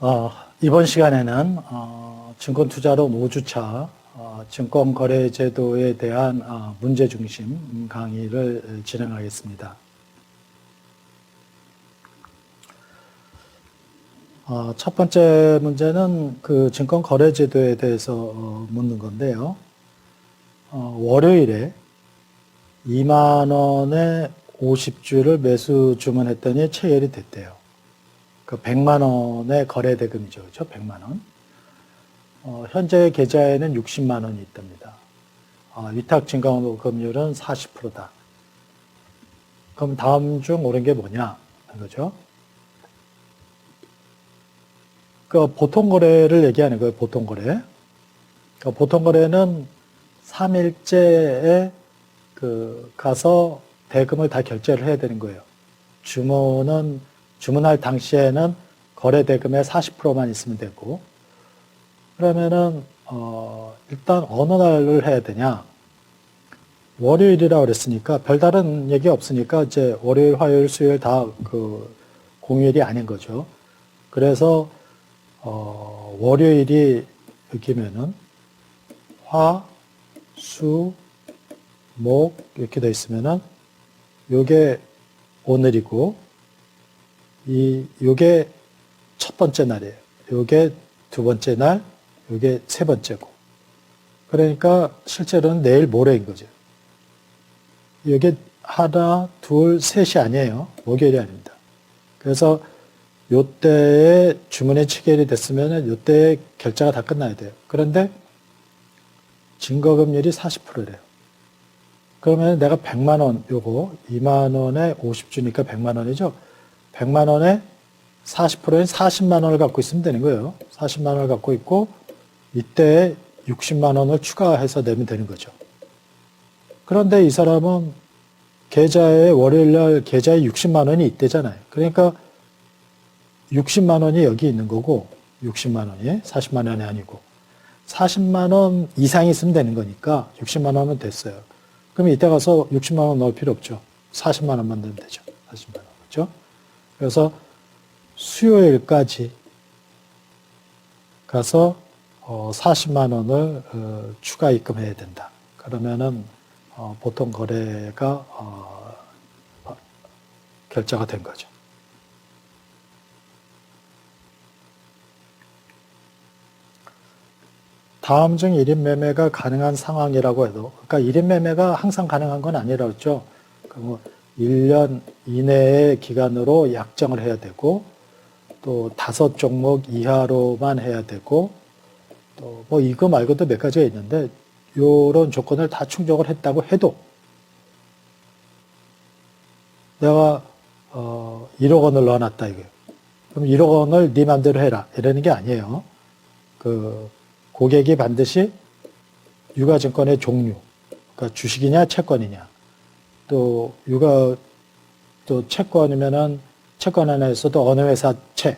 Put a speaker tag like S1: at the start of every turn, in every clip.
S1: 어, 이번 시간에는 어, 증권 투자로 5주차 어, 증권 거래 제도에 대한 어, 문제 중심 강의를 진행하겠습니다. 어, 첫 번째 문제는 그 증권 거래 제도에 대해서 어, 묻는 건데요. 어, 월요일에 2만 원에 50주를 매수 주문했더니 체결이 됐대요. 그 100만 원의 거래 대금이죠. 그죠? 100만 원. 어, 현재 계좌에는 60만 원이 있답니다. 어, 위탁 증가금률은 40%다. 그럼 다음 중 옳은 게 뭐냐? 이거죠. 그 보통 거래를 얘기하는 거예요. 보통 거래. 그 보통 거래는 3일째에 그 가서 대금을 다 결제를 해야 되는 거예요. 주문은 주문할 당시에는 거래 대금의 40%만 있으면 되고 그러면은 어 일단 어느 날을 해야 되냐? 월요일이라 그랬으니까 별다른 얘기 없으니까 이제 월요일, 화요일, 수요일 다 그 공휴일이 아닌 거죠. 그래서 어 월요일이 여기면은 화, 수, 목 이렇게 돼 있으면은 요게 오늘이고 이 요게 첫 번째 날이에요. 요게 두 번째 날, 요게 세 번째고. 그러니까 실제로는 내일 모레인 거죠. 요게 하나, 둘, 셋이 아니에요. 목요일이 아닙니다. 그래서 요때에 주문이 체결이 됐으면 요때에 결제가 다 끝나야 돼요. 그런데 증거금률이 40%래요. 그러면 내가 100만 원 요거 2만 원에 50주니까 100만 원이죠. 100만 원에 40%인 40만 원을 갖고 있으면 되는 거예요. 40만 원을 갖고 있고 이때 60만 원을 추가해서 내면 되는 거죠. 그런데 이 사람은 계좌에 월요일 날 계좌에 60만 원이 있대잖아요. 그러니까 60만 원이 여기 있는 거고 60만 원이 40만 원이 아니고 40만 원 이상이 있으면 되는 거니까 60만 원은 됐어요. 그럼 이때 가서 60만 원 넣을 필요 없죠. 40만 원만 넣으면 되죠. 40만 원. 그렇죠? 그래서 수요일까지 가서 어 40만 원을 어 추가 입금해야 된다. 그러면은 어 보통 거래가 어 결제가 된 거죠. 다음 중 1인 매매가 가능한 상황이라고 해도, 그러니까 1인 매매가 항상 가능한 건 아니라고 했죠. 그 1년 이내의 기간으로 약정을 해야 되고, 또 다섯 종목 이하로만 해야 되고, 또 뭐 이거 말고도 몇 가지가 있는데, 요런 조건을 다 충족을 했다고 해도, 내가, 어, 1억 원을 넣어놨다, 이거예요. 그럼 1억 원을 네 맘대로 해라. 이러는 게 아니에요. 그, 고객이 반드시 유가증권의 종류, 그러니까 주식이냐 채권이냐, 또 유가 또 채권이면은 채권 안에서도 어느 회사 채,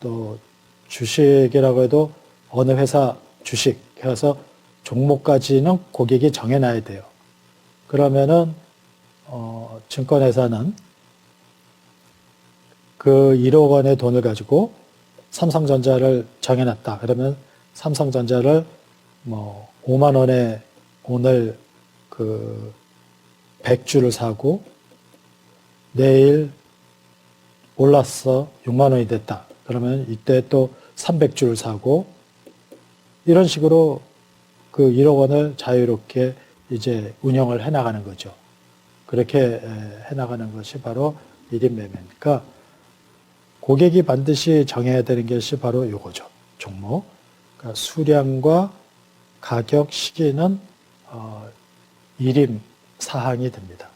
S1: 또 주식이라고 해도 어느 회사 주식 해서 종목까지는 고객이 정해놔야 돼요. 그러면은 어, 증권회사는 그 1억 원의 돈을 가지고 삼성전자를 정해놨다. 그러면 삼성전자를 뭐 5만 원에 오늘 그 100주를 사고 내일 올랐어 6만 원이 됐다. 그러면 이때 또 300주를 사고 이런 식으로 그 1억 원을 자유롭게 이제 운영을 해 나가는 거죠. 그렇게 해 나가는 것이 바로 1인 매매니까 고객이 반드시 정해야 되는 것이 바로 요거죠. 종목. 그러니까 수량과 가격 시기는 어, 일임 사항이 됩니다.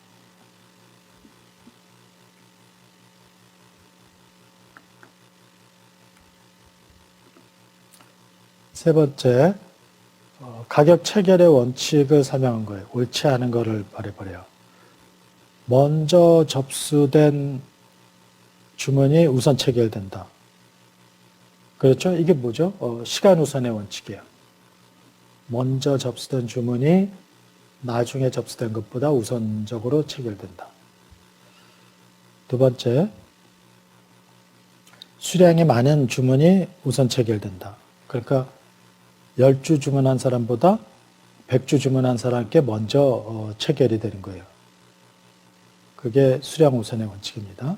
S1: 세 번째, 어, 가격 체결의 원칙을 설명한 거예요. 옳지 않은 거를 말해버려요. 먼저 접수된 주문이 우선 체결된다. 그렇죠? 이게 뭐죠? 어, 시간 우선의 원칙이에요. 먼저 접수된 주문이 나중에 접수된 것보다 우선적으로 체결된다. 두 번째, 수량이 많은 주문이 우선 체결된다. 그러니까 10주 주문한 사람보다 100주 주문한 사람께 먼저 어, 체결이 되는 거예요. 그게 수량 우선의 원칙입니다.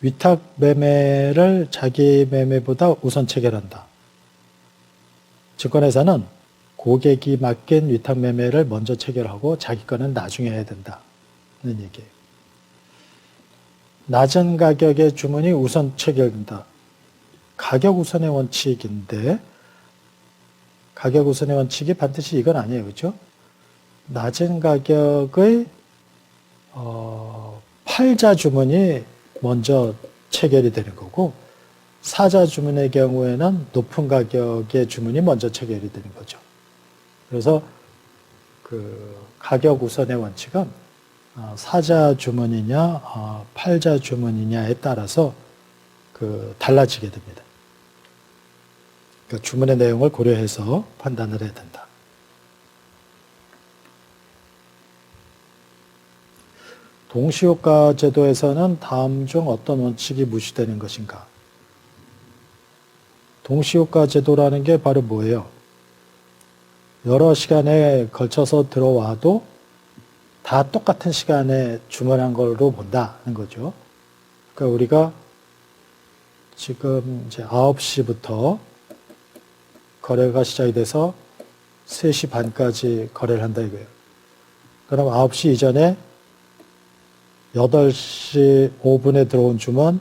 S1: 위탁 매매를 자기 매매보다 우선 체결한다. 증권회사는 고객이 맡긴 위탁 매매를 먼저 체결하고 자기 거는 나중에 해야 된다는 얘기예요. 낮은 가격의 주문이 우선 체결된다. 가격 우선의 원칙인데 가격 우선의 원칙이 반드시 이건 아니에요. 그죠? 낮은 가격의 어, 팔자 주문이 먼저 체결이 되는 거고 사자 주문의 경우에는 높은 가격의 주문이 먼저 체결이 되는 거죠. 그래서 그 가격 우선의 원칙은 어, 사자 주문이냐 어, 팔자 주문이냐에 따라서 그 달라지게 됩니다. 그 주문의 내용을 고려해서 판단을 해야 된다. 동시효과 제도에서는 다음 중 어떤 원칙이 무시되는 것인가? 동시효과 제도라는 게 바로 뭐예요? 여러 시간에 걸쳐서 들어와도 다 똑같은 시간에 주문한 걸로 본다는 거죠. 그러니까 우리가 지금 이제 9시부터 거래가 시작이 돼서 3시 반까지 거래를 한다 이거예요. 그럼 9시 이전에 8시 5분에 들어온 주문,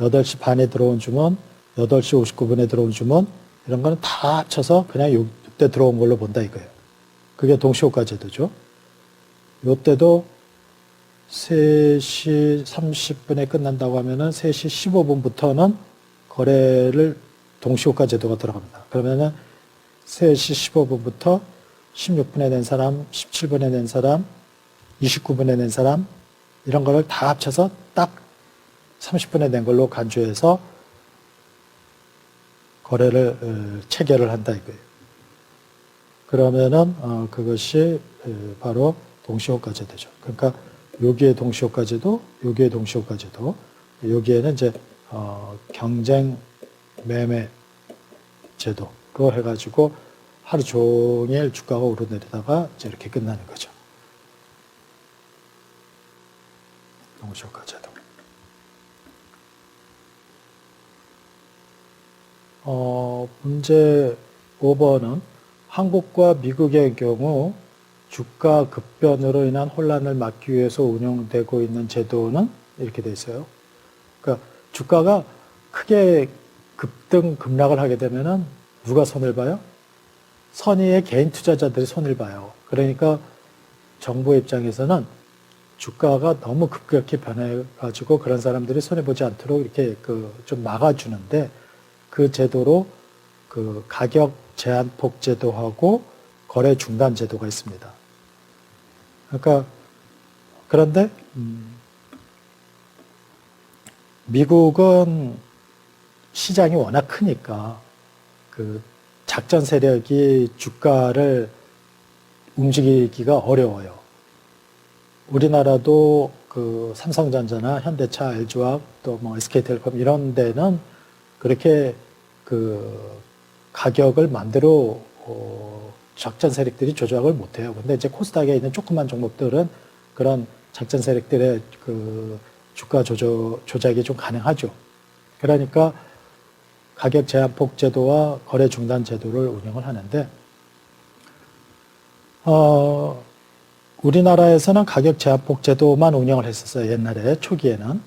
S1: 8시 반에 들어온 주문, 8시 59분에 들어온 주문, 이런 거는 다 합쳐서 그냥 이 때 들어온 걸로 본다 이거예요. 그게 동시효과 제도죠. 이때도 3시 30분에 끝난다고 하면은 3시 15분부터는 거래를 동시효과 제도가 들어갑니다. 그러면은 3시 15분부터 16분에 낸 사람, 17분에 낸 사람, 29분에 낸 사람, 이런 거를 다 합쳐서 딱 30분에 낸 걸로 간주해서 거래를 어, 체결을 한다 이거예요. 그러면은 어, 그것이 바로 동시효과제도죠. 그러니까 여기에 동시효과제도, 여기에 동시효과제도, 여기에는 이제 어, 경쟁 매매 제도 그거 해가지고 하루 종일 주가가 오르내리다가 이제 이렇게 끝나는 거죠. 동시효과 제도. 어, 문제 5번은 한국과 미국의 경우 주가 급변으로 인한 혼란을 막기 위해서 운영되고 있는 제도는 이렇게 돼 있어요. 그러니까 주가가 크게 급등 급락을 하게 되면은 누가 손을 봐요? 선의의 개인 투자자들이 손을 봐요. 그러니까 정부 입장에서는 주가가 너무 급격히 변해가지고 그런 사람들이 손해 보지 않도록 이렇게 그 좀 막아주는데 그 제도로 그 가격 제한폭 제도하고 거래 중단 제도가 있습니다. 그러니까 그런데 음, 미국은 시장이 워낙 크니까 그 작전 세력이 주가를 움직이기가 어려워요. 우리나라도 그 삼성전자나 현대차, LG화학 또뭐 SK텔레콤 이런 데는 그렇게 그 가격을 마음대로 어 작전 세력들이 조작을 못해요. 근데 이제 코스닥에 있는 조그만 종목들은 그런 작전 세력들의 그 주가 조조, 조작이 좀 가능하죠. 그러니까 가격 제한폭 제도와 거래 중단 제도를 운영을 하는데, 어, 우리나라에서는 가격 제한폭 제도만 운영을 했었어요. 옛날에 초기에는.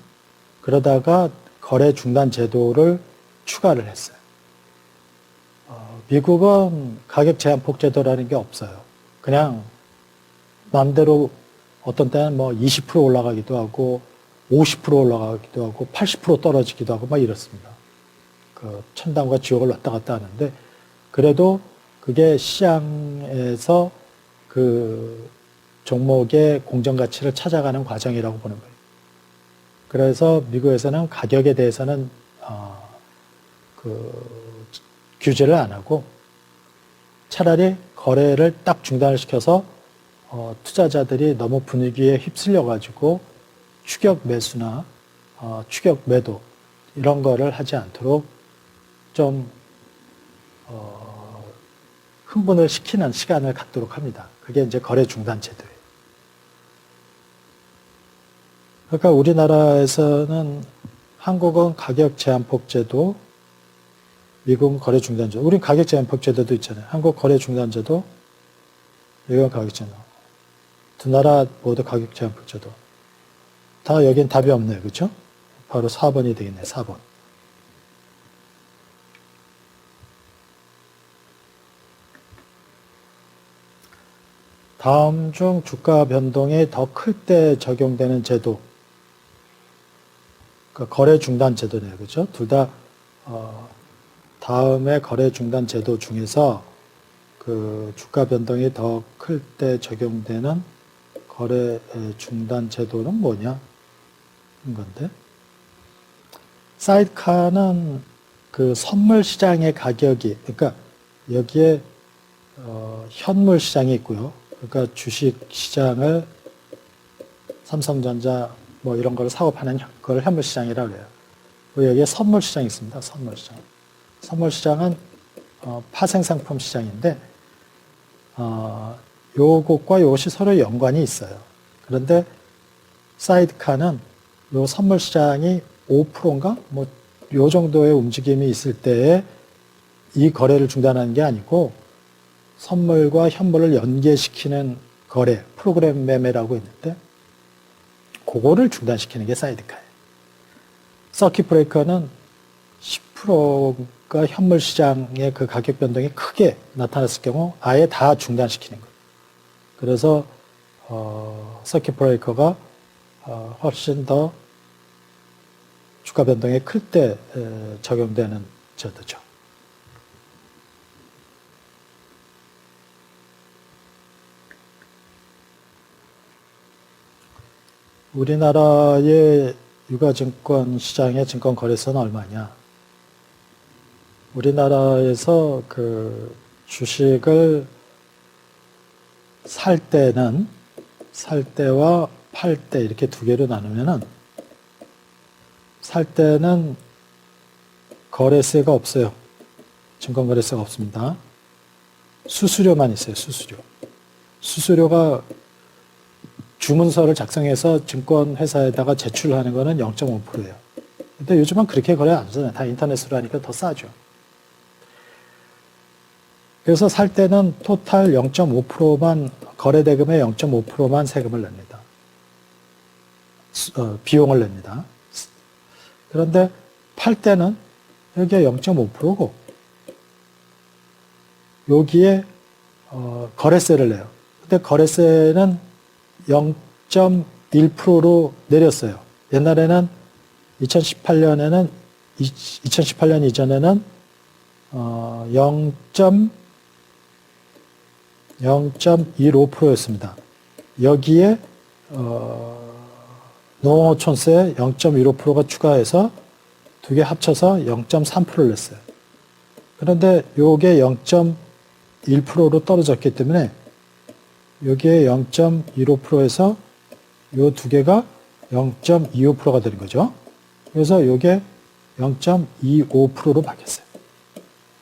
S1: 그러다가 거래 중단 제도를 추가를 했어요. 어, 미국은 가격 제한 폭 제도라는 게 없어요. 그냥 마음대로 어떤 때는 뭐 20% 올라가기도 하고 50% 올라가기도 하고 80% 떨어지기도 하고 막 이렇습니다. 그 천당과 지옥을 왔다 갔다 하는데 그래도 그게 시장에서 그 종목의 공정 가치를 찾아가는 과정이라고 보는 거예요. 그래서 미국에서는 가격에 대해서는 어, 그 규제를 안 하고 차라리 거래를 딱 중단을 시켜서 어, 투자자들이 너무 분위기에 휩쓸려 가지고 추격 매수나 어, 추격 매도 이런 거를 하지 않도록 좀 어, 흥분을 시키는 시간을 갖도록 합니다. 그게 이제 거래 중단 제도예요. 그러니까 우리나라에서는 한국은 가격 제한폭 제도, 미국은 거래 중단 제도. 우린 가격 제한폭 제도도 있잖아요. 한국 거래 중단 제도, 미국은 가격 제도. 두 나라 모두 가격 제한폭 제도. 다 여긴 답이 없네요. 그렇죠? 바로 4번이 되겠네. 4번. 다음 중 주가 변동이 더 클 때 적용되는 제도. 그러니까 거래 중단 제도네요. 그렇죠? 둘다 어, 다음에 거래 중단 제도 중에서 그 주가 변동이 더 클 때 적용되는 거래 중단 제도는 뭐냐? 인 건데. 사이드카는 그 선물 시장의 가격이 그러니까 여기에 어, 현물 시장이 있고요. 그러니까 주식 시장을 삼성전자 뭐 이런 걸 사고 파는 현- 그걸 현물 시장이라고 해요. 여기에 선물 시장이 있습니다. 선물 시장. 선물 시장은 어, 파생 상품 시장인데 어, 요것과 요것이 서로 연관이 있어요. 그런데 사이드카는 요 선물 시장이 5%인가 뭐 요 정도의 움직임이 있을 때에 이 거래를 중단하는 게 아니고 선물과 현물을 연계시키는 거래, 프로그램 매매라고 있는데, 그거를 중단시키는 게 사이드카예요. 서킷 브레이커는 10% 가 현물 시장의 그 가격 변동이 크게 나타났을 경우 아예 다 중단시키는 거예요. 그래서, 어, 서킷 브레이커가 어, 훨씬 더 주가 변동이 클 때 적용되는 제도죠. 우리나라의 유가증권 시장의 증권 거래소는 얼마냐? 우리나라에서 그 주식을 살 때는 살 때와 팔 때 이렇게 두 개로 나누면은 살 때는 거래세가 없어요. 증권 거래세가 없습니다. 수수료만 있어요. 수수료. 수수료가 주문서를 작성해서 증권회사에다가 제출하는 거는 0.5%예요. 근데 요즘은 그렇게 거래 안 하잖아요. 다 인터넷으로 하니까 더 싸죠. 그래서 살 때는 토탈 0.5%만 거래대금의 0.5%만 세금을 냅니다. 수- 어, 비용을 냅니다. 그런데 팔 때는 여기가 0.5%고 여기에 어, 거래세를 내요. 근데 거래세는 0.1%로 내렸어요. 옛날에는 2018년에는 2018년 이전에는 어, 0. 0.15%였습니다. 여기에 어, 농어촌세 0.15%가 추가해서 두 개 합쳐서 0.3%를 냈어요. 그런데 요게 0.1%로 떨어졌기 때문에 여기에 0.15%에서 요 두 개가 0.25%가 되는 거죠. 그래서 요게 0.25%로 바뀌었어요.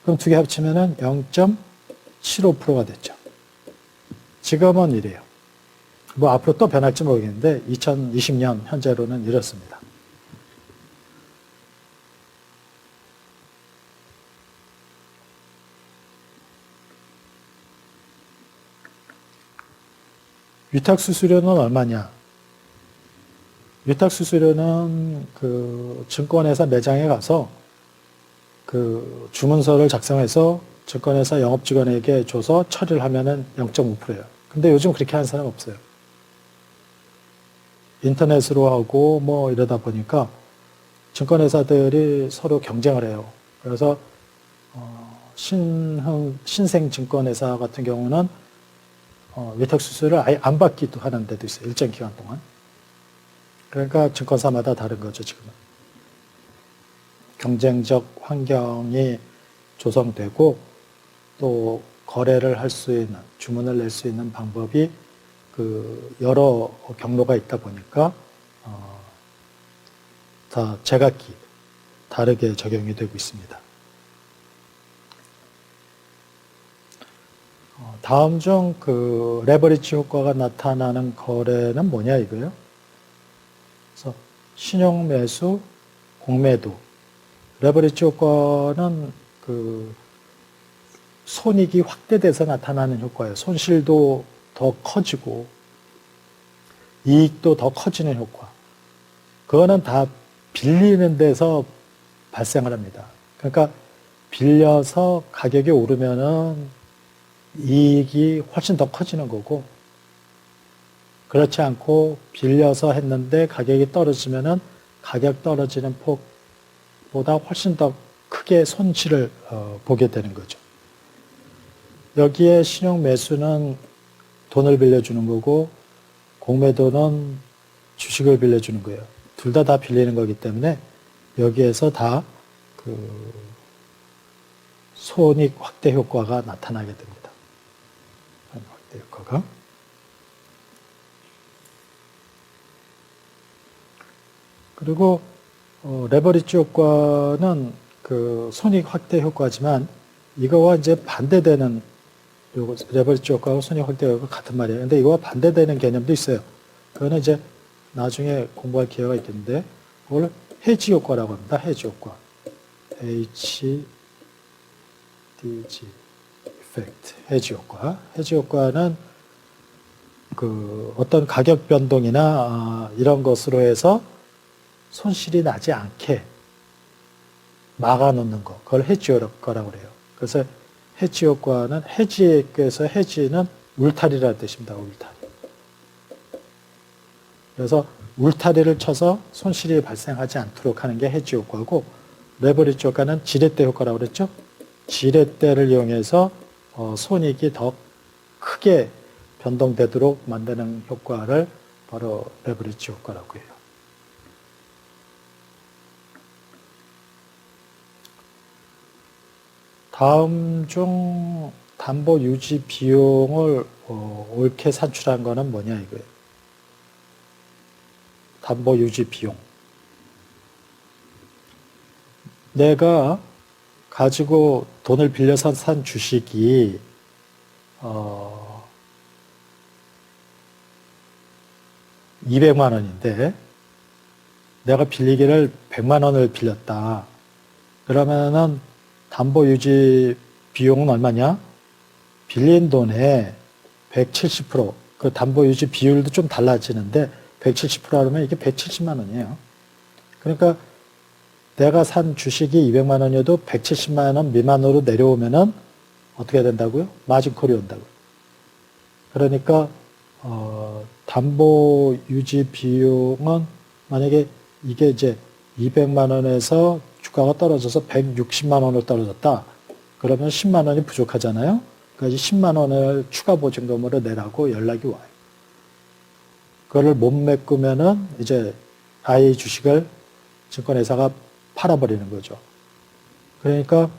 S1: 그럼 두 개 합치면은 0.75%가 됐죠. 지금은 이래요. 뭐 앞으로 또 변할지 모르겠는데 2020년 현재로는 이렇습니다. 위탁 수수료는 얼마냐? 위탁 수수료는 그 증권회사 매장에 가서 그 주문서를 작성해서 증권회사 영업 직원에게 줘서 처리를 하면은 0.5%예요. 근데 요즘 그렇게 하는 사람 없어요. 인터넷으로 하고 뭐 이러다 보니까 증권회사들이 서로 경쟁을 해요. 그래서 어, 신흥 신생 증권회사 같은 경우는 어, 위탁 수수료를 아예 안 받기도 하는 데도 있어요. 일정 기간 동안. 그러니까 증권사마다 다른 거죠, 지금은. 경쟁적 환경이 조성되고 또 거래를 할 수 있는, 주문을 낼 수 있는 방법이 그 여러 경로가 있다 보니까 어, 다 제각기 다르게 적용이 되고 있습니다. 어, 다음 중 그 레버리지 효과가 나타나는 거래는 뭐냐 이거요? 그래서 신용 매수, 공매도. 레버리지 효과는 그 손익이 확대돼서 나타나는 효과예요. 손실도 더 커지고 이익도 더 커지는 효과. 그거는 다 빌리는 데서 발생을 합니다. 그러니까 빌려서 가격이 오르면은 이익이 훨씬 더 커지는 거고 그렇지 않고 빌려서 했는데 가격이 떨어지면은 가격 떨어지는 폭보다 훨씬 더 크게 손실을 어, 보게 되는 거죠. 여기에 신용 매수는 돈을 빌려주는 거고 공매도는 주식을 빌려주는 거예요. 둘다다 빌리는 거기 때문에 여기에서 다 그 손익 확대 효과가 나타나게 됩니다. 확대 효과가. 그리고 어, 레버리지 효과는 그 손익 확대 효과지만 이거와 이제 반대되는 요거 레버리지 효과하고 손익 확대 효과가 같은 말이에요. 근데 이거와 반대되는 개념도 있어요. 그거는 이제 나중에 공부할 기회가 있겠는데 그걸 해지 효과라고 합니다. 해지 효과. H D G effect 해지 효과. 해지 효과는 그 어떤 가격 변동이나 아, 이런 것으로 해서 손실이 나지 않게 막아놓는 거. 그걸 해지 효과라고 그래요. 그래서 해지 효과는 해지에서 해지는 울타리라는 뜻입니다. 울타리. 그래서 울타리를 쳐서 손실이 발생하지 않도록 하는 게 해지 효과고 레버리지 효과는 지렛대 효과라고 그랬죠. 지렛대를 이용해서 어, 손익이 더 크게 변동되도록 만드는 효과를 바로 레버리지 효과라고 해요. 다음 중 담보 유지 비용을 어, 옳게 산출한 거는 뭐냐 이거예요. 담보 유지 비용. 내가 가지고 돈을 빌려서 산 주식이 어 200만 원인데 내가 빌리기를 100만 원을 빌렸다. 그러면은 담보 유지 비용은 얼마냐? 빌린 돈의 170%, 그 담보 유지 비율도 좀 달라지는데 170% 하면 이게 170만 원이에요. 그러니까 내가 산 주식이 200만 원이어도 170만 원 미만으로 내려오면은 어떻게 된다고요? 마진콜이 온다고요. 그러니까 어, 담보 유지 비용은 만약에 이게 이제 200만 원에서 주가가 떨어져서 160만 원으로 떨어졌다. 그러면 10만 원이 부족하잖아요. 그래서 10만 원을 추가 보증금으로 내라고 연락이 와요. 그거를 못 메꾸면은 이제 아예 주식을 증권회사가 팔아버리는 거죠. 그러니까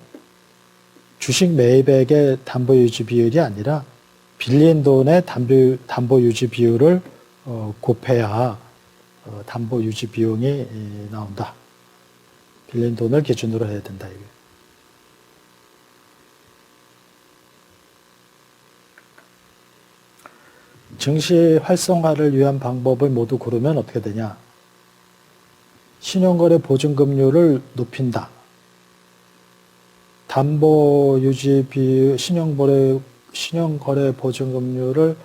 S1: 주식 매입액의 담보 유지 비율이 아니라 빌린 돈의 담보, 담보 유지 비율을 어, 곱해야 어, 담보 유지 비용이 나온다. 빌린 돈을 기준으로 해야 된다. 이게. 증시 활성화를 위한 방법을 모두 고르면 어떻게 되냐? 신용거래 보증금률을 높인다. 담보 유지 비 신용거래 신용거래 보증금률을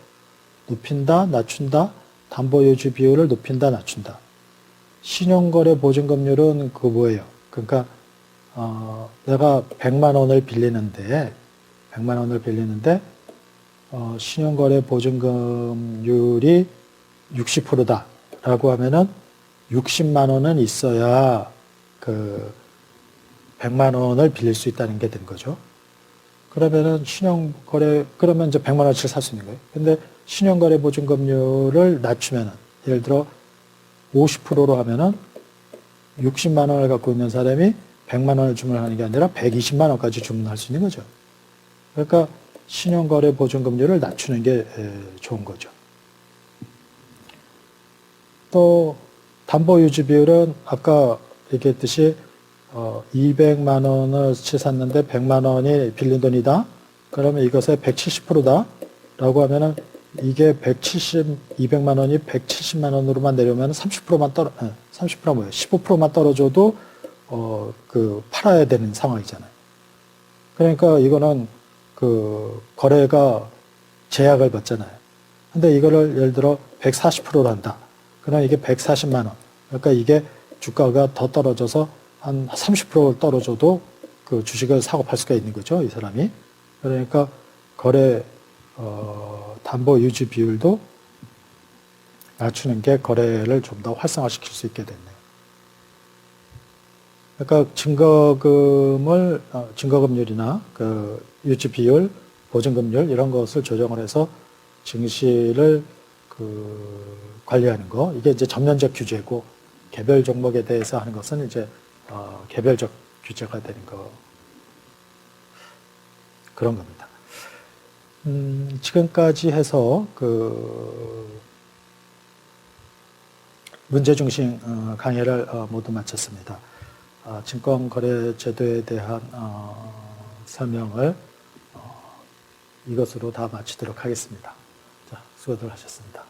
S1: 높인다, 낮춘다. 담보 유지 비율을 높인다, 낮춘다. 신용거래 보증금률은 그 뭐예요? 그러니까 어, 내가 100만 원을 빌리는데 100만 원을 빌리는데 어, 신용거래 보증금률이 60%다라고 하면은 60만 원은 있어야 그 100만 원을 빌릴 수 있다는 게 된 거죠. 그러면은 신용거래 그러면 이제 100만 원치를 살 수 있는 거예요. 근데 신용거래 보증금률을 낮추면은 예를 들어 50%로 하면은 60만 원을 갖고 있는 사람이 100만 원을 주문하는 게 아니라 120만 원까지 주문할 수 있는 거죠. 그러니까 신용거래 보증금률을 낮추는 게 좋은 거죠. 또 담보 유지 비율은 아까 얘기했듯이 어, 200만 원을 치샀는데 100만 원이 빌린 돈이다. 그러면 이것의 170%다. 라고 하면은 이게 170, 200만 원이 170만 원으로만 내려면 30%만 떨어, 30% 뭐예요? 15%만 떨어져도 어, 그 팔아야 되는 상황이잖아요. 그러니까 이거는 그 거래가 제약을 받잖아요. 근데 이거를 예를 들어 140%로 한다. 그럼 이게 140만 원. 그러니까 이게 주가가 더 떨어져서 한 30% 떨어져도 그 주식을 사고 팔 수가 있는 거죠. 이 사람이. 그러니까 거래 어, 담보 유지 비율도 낮추는 게 거래를 좀 더 활성화시킬 수 있게 됐네요. 그러니까 증거금을 어, 증거금률이나 그 유지 비율, 보증금률 이런 것을 조정을 해서 증시를 그 관리하는 거 이게 이제 전면적 규제고 개별 종목에 대해서 하는 것은 이제 어, 개별적 규제가 되는 거 그런 겁니다. 음, 지금까지 해서 그 문제 중심 어, 강의를 어, 모두 마쳤습니다. 아, 증권거래제도에 대한 어, 설명을 어, 이것으로 다 마치도록 하겠습니다. 자, 수고들 하셨습니다.